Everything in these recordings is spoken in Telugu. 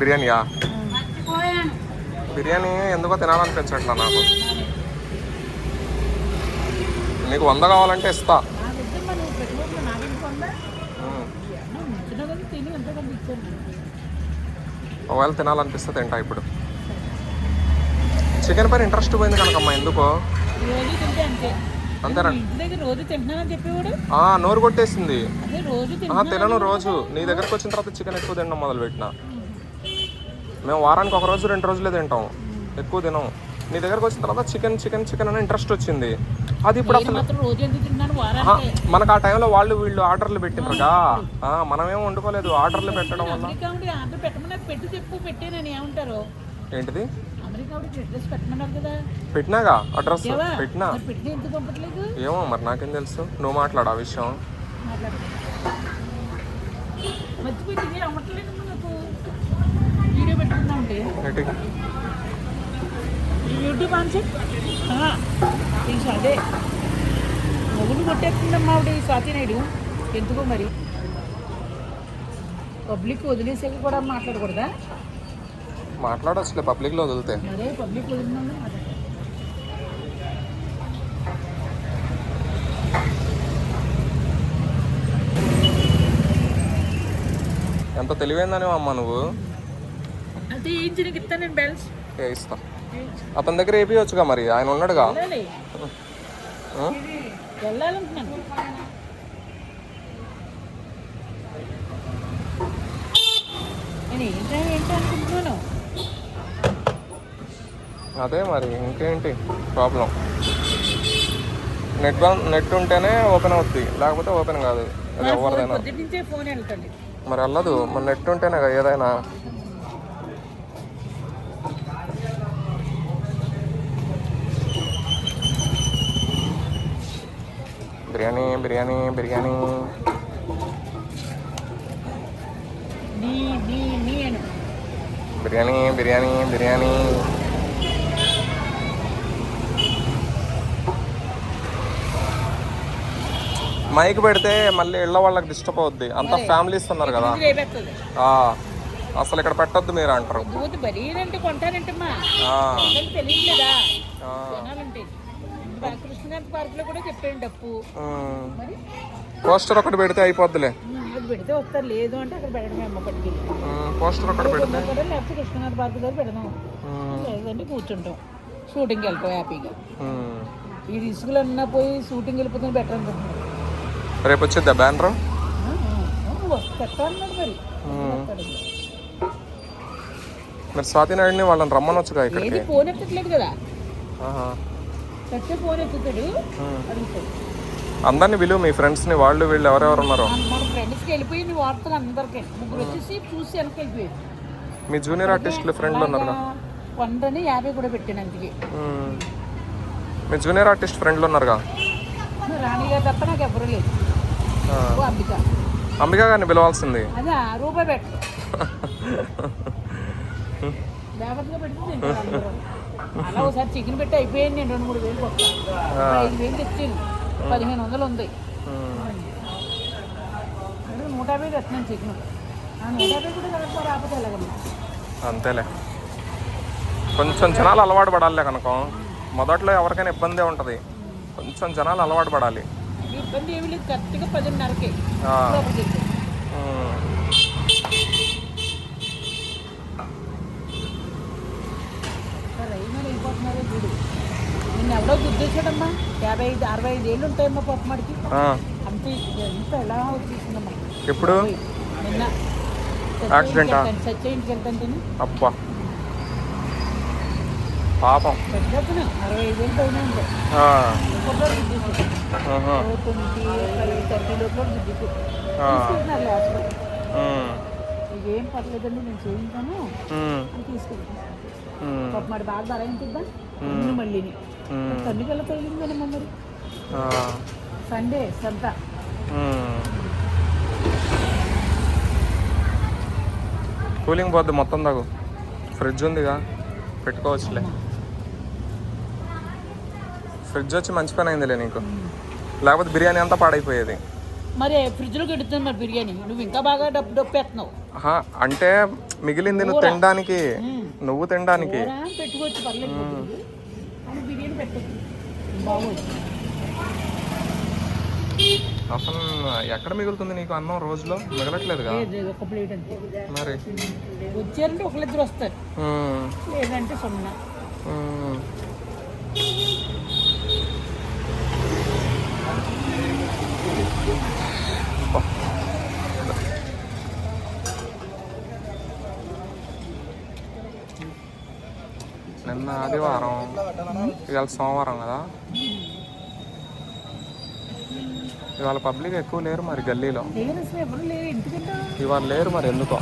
బిర్యానీయా బిర్యానీ ఎందుకో తినాలనిపించట్లా నాకు. నీకు వంద కావాలంటే ఇస్తా. ఒకవేళ తినాలనిపిస్తే తింటా ఇప్పుడు. చికెన్ పైన ఇంట్రెస్ట్ పోయింది కనుకమ్మా ఎందుకో? అంతేనా నోరు కొట్టేసింది. తినను రోజు. నీ దగ్గరకు వచ్చిన తర్వాత చికెన్ ఎక్కువ తినడం మొదలు పెట్టిన మేము వారానికి ఒక రోజు రెండు రోజులే తింటాం. ఎక్కువ తినం. నీ దగ్గరకు వచ్చిన తర్వాత చికెన్ చికెన్ చికెన్ అని ఇంట్రెస్ట్ వచ్చింది. అది ఇప్పుడు అసలు మనకు ఆ టైంలో వాళ్ళు వీళ్ళు ఆర్డర్లు పెట్టినరుగా మనమేం వండుకోలేదు. ఆర్డర్లు పెట్టడం వల్ల. ఏంటిది? పెట్టినాగా? అడ్రస్ పెట్టినా? ఏమో మరి నాకేం తెలుసు. నువ్వు మాట్లాడు ఆ విషయం. మర్చిపోయింది అమ్మట్లేదు నాకు. యూట్యూబ్ తీసు అదే మొగుడు కొట్టేస్తుందమ్మా ఆవిడ ఈ స్వాతి నాయుడు. ఎందుకో మరి? పబ్లిక్ వదిలేసాక కూడా మాట్లాడకూడదా? మాట్లాడొచ్చులే పబ్లిక్లో వదిలితే. అదే పబ్లిక్ మాట్లాడాలి ఎంత తెలివైందని అమ్మ నువ్వు? అయితే ఏం చిన్నకి ఇస్తాను నేను బ్యాలెన్స్ ఏ ఇస్తా. అతని దగ్గర వేపియొచ్చుగా మరి ఆయన ఉన్నాడుగా? వెళ్ళాలి ఆ? వెళ్ళాలంటున్నాను. నేను ఏంటో ఏంటో అనుకుంటున్నాను? అదే మరి ఇంకేంటి ప్రాబ్లం నెట్ నెట్ ఉంటేనే ఓపెన్ అవుద్ది లేకపోతే ఓపెన్ కాదు అది ఎవరిదైనా. మరి వెళ్ళదు మన నెట్ ఉంటేనే కదా ఏదైనా. బిర్యానీ బిర్యానీ. బిర్యానీ బిర్యానీ బిర్యానీ. మైక్ పెడితే మళ్ళీ ఇళ్ళ వాళ్ళకి డిస్టర్బ్ అవుద్ది. అంతా ఫ్యామిలీస్ ఉన్నారు కదా. అసలు ఇక్కడ పెట్టొద్దు మీరు అంటారు. కృష్ణగారి పార్క్లో కూడా చెప్పాను డప్పు పోస్టర్ ఒకటి పెడితే అయిపోద్దిలే. పెడితే వస్తారు. లేదు అంటే అక్కడ పెట్టడమే అమ్మ పట్టుకెళ్ళి ఉమ్, పోస్టర్ ఒకటి పెడితే లేకపోతే కృష్ణగారి పార్క్ దగ్గర పెడదాం. లేదంటే కూర్చుంటాం. షూటింగ్కి వెళ్తాం హ్యాపీగా. ఈ రిస్కులు అన్నా పోయి షూటింగ్ వెళ్ళిపోతే బెటర్ అనుకుంటున్నాను. రేపు వచ్చిద్దా బ్యానర్? అన్నాడు మరి. మీరు స్వాతి నాయుడిని వాళ్ళని రమ్మనొచ్చుగా ఇక్కడికి? ఫోన్ ఎత్తట్లేదు కదా. అందరిని విలువ మీ ఫ్రెండ్స్ని వాళ్ళు వీళ్ళు ఎవరెవరు ఉన్నారో. మీ జూనియర్ ఆర్టిస్టులు ఫ్రెండ్లు ఉన్నారుగా? వందని యాభై కూడా పెట్టాను అందుకే. ఉమ్. మీ జూనియర్ ఆర్టిస్ట్ ఫ్రెండ్లు ఉన్నారుగా? రాణి గారు తప్ప నాకు ఎవరు లేదు అంబిక. అంబికా గారిని పిలవాల్సింది. అదే రూపాయి పెట్టు. అలా ఒకసారి చికెన్ పెట్టి అయిపోయింది నేను రెండు మూడు వేలు ఐదు వేలు తెచ్చాను పదిహేను వందలు ఉంది. నూట యాభై తెస్తున్నాను చికెన్. ఆ నూట యాభై కూడా కలప రాకపోతే ఎలాగమ్మా? అంతేలే. కొంచెం జనాలు అలవాటు పడాలి కనుక. మొదట్లో ఎవరికైనా ఇబ్బందే ఉంటుంది. కొంచెం జనాలు అలవాటు పడాలి. ఇబ్బంది ఏమీ లేదు. కరెక్ట్గా పదిన్నరకి. వెళ్ళిపోతున్నారో చూడు నిన్న ఎవడో గుర్తొచ్చాడమ్మా యాభై ఐదు అరవై ఐదు ఏళ్ళు ఉంటాయమ్మా పప్పమడికి ఆ. అంతే ఎంత ఎలా వచ్చేసిందమ్మా. ఎప్పుడు? నిన్న? సత్య వెళ్తాంటేనే అబ్బా. పాపం. అరవై ఐదు ఏళ్ళు పైన ఉంటాయి థర్టీ లోపల. ఇదేం పర్లేదండి నేను చేయించాను. తీసుకెళ్తాను ఉమ్. పాప మరి బాగా ధర మళ్ళీని. ఉమ్. కన్నుకెళ్ళ తగిలిందనమ్మా మరి. సండే సంత. కూలింగ్ పోద్ది మొత్తం దాగు ఫ్రిడ్జ్ ఉందిగా పెట్టుకోవచ్చులే. ఫ్రిడ్జ్ వచ్చి మంచి పని అయిందిలే నీకు. లేకపోతే బిర్యానీ అంతా పాడైపోయేది. మరి ఫ్రిడ్జ్లో పెడుతుంది మరి బిర్యానీ. నువ్వు ఇంకా బాగా డబ్బు ఆహా, అంటే మిగిలింది నువ్వు తినడానికి. నువ్వు తినడానికి. కూర పెట్టుకోవచ్చు పర్లేదు కొద్దిగా. కానీ బిర్యానీ పెట్టచ్చు బాగోదు. అసలు ఎక్కడ మిగులుతుంది నీకు అన్నం రోజులో? మిగలట్లేదుగా? లేదు, లేదు, ఒక ప్లేట్ అంతే. మరి? వచ్చారంటే ఒకళ్ళిద్దరు వస్తారు. లేదంటే సున్నా. నిన్న ఆదివారం ఇవాళ సోమవారం కదా? ఇవాళ పబ్లిక్ ఎక్కువ లేరు మరి గల్లీలో. ఇవాళ లేరు మరి ఎందుకో?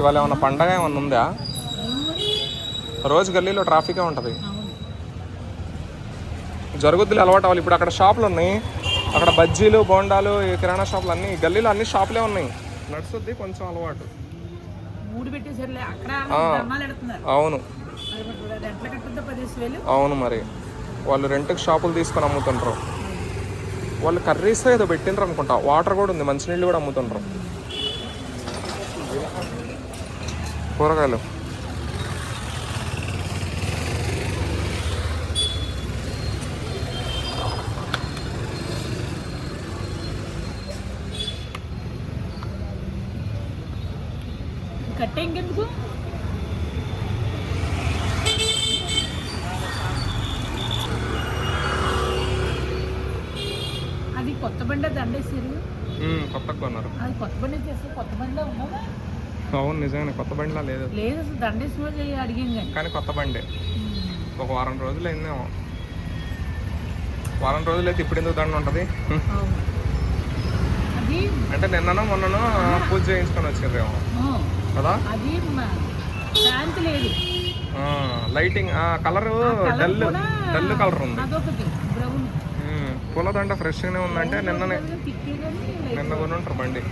ఇవాళ ఏమన్నా పండగ ఏమన్నా ఉందా? రోజు గల్లీలో ట్రాఫికే ఉంటుంది. జరుగుద్దులు అలవాటు అవ్వాలి. ఇప్పుడు అక్కడ షాపులు ఉన్నాయి. అక్కడ బజ్జీలు బోండాలు ఈ కిరాణా షాపులు అన్ని గల్లీలో అన్ని షాపులే ఉన్నాయి. నడుస్తుంది కొంచెం అలవాటు. మూడు పెట్టేసరిలే అక్కడ ధర్నాలు ఎడుతున్నారు. అవును. అవును మరి. వాళ్ళు రెంట్కి షాపులు తీసుకొని అమ్ముతుంటారు వాళ్ళు కర్రీస్ ఏదో పెట్టిండ్రు అనుకుంటా. వాటర్ కూడా ఉంది. మంచినీళ్ళు కూడా అమ్ముతుంటారు కూరగాయలు. కొత్త బండి దండేసారు మ్మ్, కొత్తగా కొన్నారు. అది కొత్త బండి చేస్తే కొత్త బండిలో ఉన్నదా అవును నిజంగానే కొత్త బండిలా లేదు. లేదు అసలు దండేసిన రోజు అడిగాం కానీ. కానీ కొత్త బండి. ఒక వారం రోజులు అయిందేమో వారం రోజులు అయితే ఇప్పుడు ఎందుకు దండ ఉంటుంది? అంటే నిన్ననో మొన్ననో పూజ చేయించుకొని వచ్చారేమో కదా? అది మ- శాంతి లేదు. Lighting colour dull dull colour ఉంది. పూలదండ ఫ్రెష్గానే ఉందంటే నిన్ననే. నిన్న కొని ఉంటారు బండి